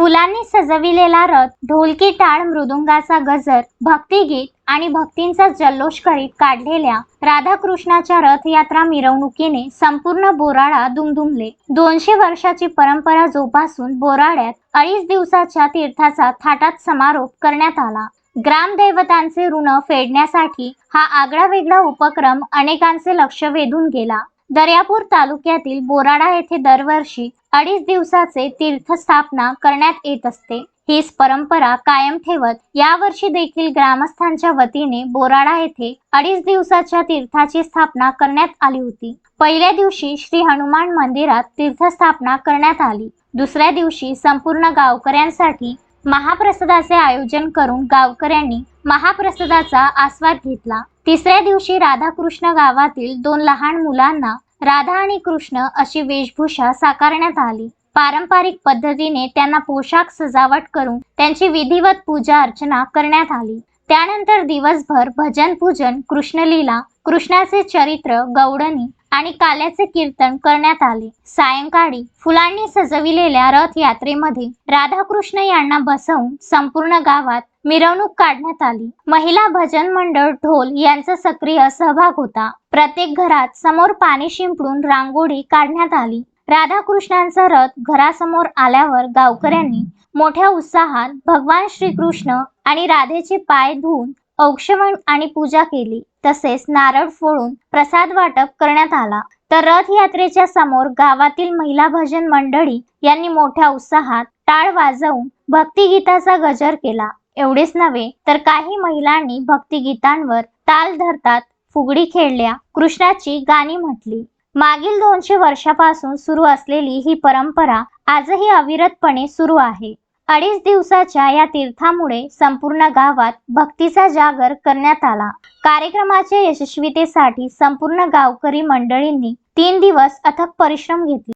फुलांनी सजविलेला रथ ढोलकी टाळ मृदुंगाचा गजर भक्तिगीत आणि भक्तींचा जल्लोष करीत काढलेल्या राधाकृष्णाच्या रथयात्रा मिरवणुकीने संपूर्ण बोराळा दुमदुमले. दोनशे वर्षाची परंपरा जोपासून बोराड्यात अडीच दिवसाच्या तीर्थाचा थाटात समारोप करण्यात आला. ग्रामदैवतांचे ऋण फेडण्यासाठी हा आगळा वेगळा उपक्रम अनेकांचे लक्ष वेधून गेला. दर्यापूर तालुक्यातील बोराडा येथे दरवर्षी अडीच दिवसाचे तीर्थस्थापना करण्यात येत असते. हीच परंपरा कायम ठेवत यावर्षी देखील ग्रामस्थांच्या वतीने बोराडा येथे अडीच दिवसाच्या तीर्थाची स्थापना करण्यात आली होती. पहिल्या दिवशी श्री हनुमान मंदिरात तीर्थस्थापना करण्यात आली. दुसऱ्या दिवशी संपूर्ण गावकऱ्यांसाठी महाप्रसादाचे आयोजन करून गावकऱ्यांनी महाप्रसादाचा आस्वाद घेतला. तिसऱ्या दिवशी राधाकृष्ण गावातील दोन लहान मुलांना राधा आणि कृष्ण अशी वेशभूषा साकारण्यात आली. पारंपरिक पद्धतीने त्यांना पोशाख सजावट करून त्यांची विधिवत पूजा अर्चना करण्यात आली. त्यानंतर दिवसभर भजन पूजन कृष्णलीला कृष्णाचे चरित्र गौडणी आणि काल्याचे कीर्तन करण्यात आले. सायंकाळी फुलांनी सजविलेल्या रथ यात्रेमध्ये राधाकृष्ण यांना बसवून संपूर्ण गावात मिरवणूक काढण्यात आली. महिला भजन मंडळ ढोल यांचा सक्रिय सहभाग होता. प्रत्येक घरात समोर पाणी शिंपडून रांगोळी काढण्यात आली. राधाकृष्णांचा रथ घरासमोर आल्यावर गावकऱ्यांनी मोठ्या उत्साहात भगवान श्रीकृष्ण आणि राधेचे पाय धुवून औक्षमन आणि पूजा केली. तसेच नारळ फोडून प्रसाद वाटप करण्यात आला. तर रथ यात्रेच्या समोर गावातील महिला भजन मंडळी यांनी मोठ्या उत्साहात टाळ वाजवून भक्तिगीताचा गजर केला. एवढेच नव्हे तर काही महिलांनी भक्तिगीतांवर ताल धरतात फुगडी खेळल्या कृष्णाची गाणी म्हटली. मागील दोनशे वर्षापासून सुरू असलेली ही परंपरा आजही अविरतपणे सुरू आहे. अडीच दिवसाच्या या तीर्थामुळे संपूर्ण गावात भक्तीचा जागर करण्यात आला. कार्यक्रमाच्या यशस्वीतेसाठी संपूर्ण गावकरी मंडळींनी तीन दिवस अथक परिश्रम घेतले.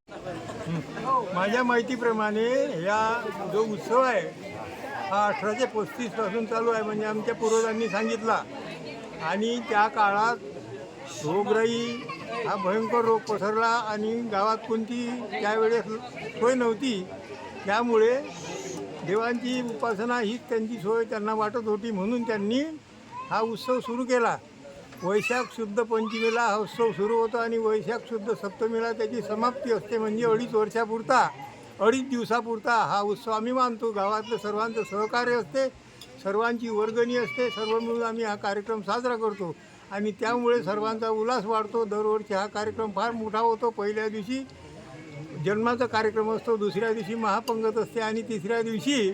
माझ्या माहितीप्रमाणे या जो उत्सव आहे हा अठराशे पस्तीसपासून चालू आहे म्हणजे आमच्या पूर्वजांनी सांगितला. आणि त्या काळात रोगराई हा भयंकर रोग पसरला आणि गावात कोणती त्यावेळेस सोय नव्हती. त्यामुळे देवांची उपासना हीच त्यांची सोय त्यांना वाटत होती म्हणून त्यांनी हा उत्सव सुरू केला. वैशाख शुद्ध पंचमीला हा उत्सव सुरू होतो आणि वैशाख शुद्ध सप्तमीला त्याची समाप्ती असते म्हणजे अडीच वर्षापुरता अडीच दिवसापुरता हा उत्सव आम्ही मानतो. गावातलं सर्वांचं सहकार्य असते. सर्वांची वर्गणी असते. सर्व मिळून आम्ही हा कार्यक्रम साजरा करतो. आणि त्यामुळे सर्वांचा उल्हास वाढतो. दरवर्षी हा कार्यक्रम फार मोठा होतो. पहिल्या दिवशी जन्माचा कार्यक्रम असतो. दुसऱ्या दिवशी महापंगत असते. आणि तिसऱ्या दिवशी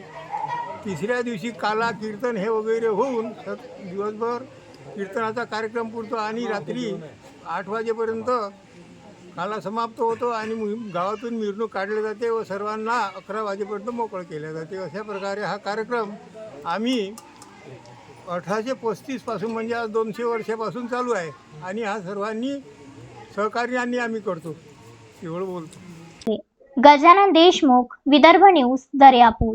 तिसऱ्या दिवशी काला कीर्तन हे वगैरे होऊन स- दिवसभर कीर्तनाचा कार्यक्रम पुरतो. आणि रात्री आठ वाजेपर्यंत काला समाप्त होतो आणि गावातून मिरवणूक काढली जाते व सर्वांना अकरा वाजेपर्यंत मोकळं केलं जाते. अशा प्रकारे हा कार्यक्रम आम्ही अठराशे पस्तीसपासून म्हणजे आज दोनशे वर्षापासून चालू आहे आणि हा सर्वांनी सहकार्याने आम्ही करतो. एवढं बोलतो. गजानन देशमुख विदर्भ न्यूज दर्यापूर.